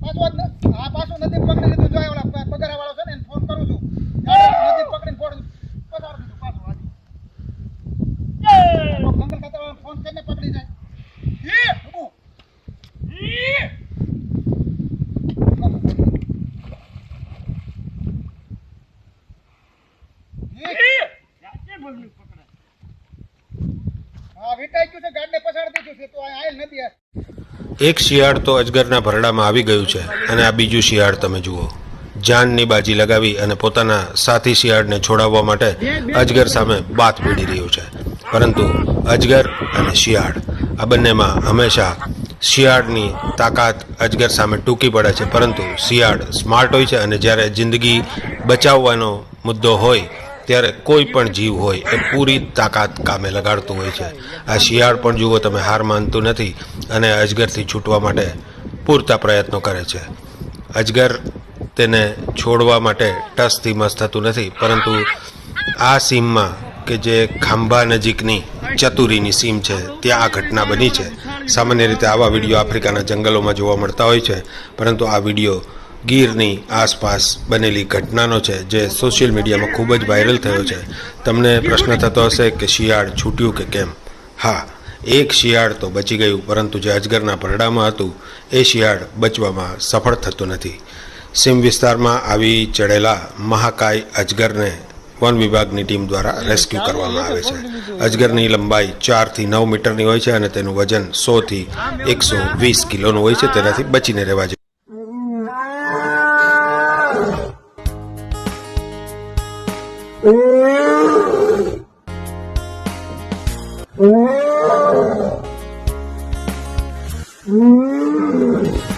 પાછો આ પાછો નદી પકડી લીધું જો ઓલા છે ને ફોન કરું છું નદી પકડીને ફોન પગાર દીધું પાછો. જંગલ ખાતાવાળાને ફોન કરીને પકડી જાય! હા વીંટાઈ ગયું છે, ગાડને પછાડી દીધું છે, તો આ આયલ નથી એક શિયાળ તો અજગરના ભરડામાં આવી ગયું છે અને આ બીજું શિયાળ તમે જુઓ. જાનની બાજી લગાવી અને પોતાના સાથી શિયાળને છોડાવવા માટે અજગર સામે બાત પીડી રહ્યું છે. પરંતુ અજગર અને શિયાળ, આ બંનેમાં હંમેશા શિયાળની તાકાત અજગર સામે ટૂંકી પડે છે. પરંતુ શિયાળ સ્માર્ટ હોય છે અને જ્યારે જિંદગી બચાવવાનો મુદ્દો હોય ત્યારે કોઈ પણ જીવ હોય એ પૂરી તાકાત કામે લગાડતું હોય છે. આ શિયાળ પણ જુઓ તમે, હાર માનતું નથી અને અજગરથી છૂટવા માટે પૂરતા પ્રયત્નો કરે છે. અજગર તેને છોડવા માટે ટસથી મસ્ત થતું નથી, પરંતુ આ સીમમાં કે જે ખાંભા નજીકની ચતુરીની સીમ છે, ત્યાં આ ઘટના બની છે. સામાન્ય રીતે આવા વીડિયો આફ્રિકાના જંગલોમાં જોવા મળતા હોય છે, પરંતુ આ વીડિયો ગીરની આસપાસ બનેલી ઘટનાનો છે, જે સોશિયલ મીડિયામાં ખૂબ જ વાયરલ થયો છે. તમને પ્રશ્ન થતો હશે કે શિયાળ છૂટ્યું કે કેમ? હા, એક શિયાળ તો બચી ગયું, પરંતુ જે અજગરના પરડામાં હતું, એ શિયાળ બચવામાં સફળ થતું નથી. સીમ વિસ્તારમાં આવી ચડેલા મહાકાય અજગરને વન વિભાગની ટીમ દ્વારા રેસ્ક્યુ કરવામાં આવે છે. અજગરની લંબાઈ ચારથી નવ મીટરની હોય છે અને તેનું વજન સોથી એકસો વીસ કિલોનું હોય છે, તેનાથી બચીને રહેવા જોઈએ 음. 음. 음. 음.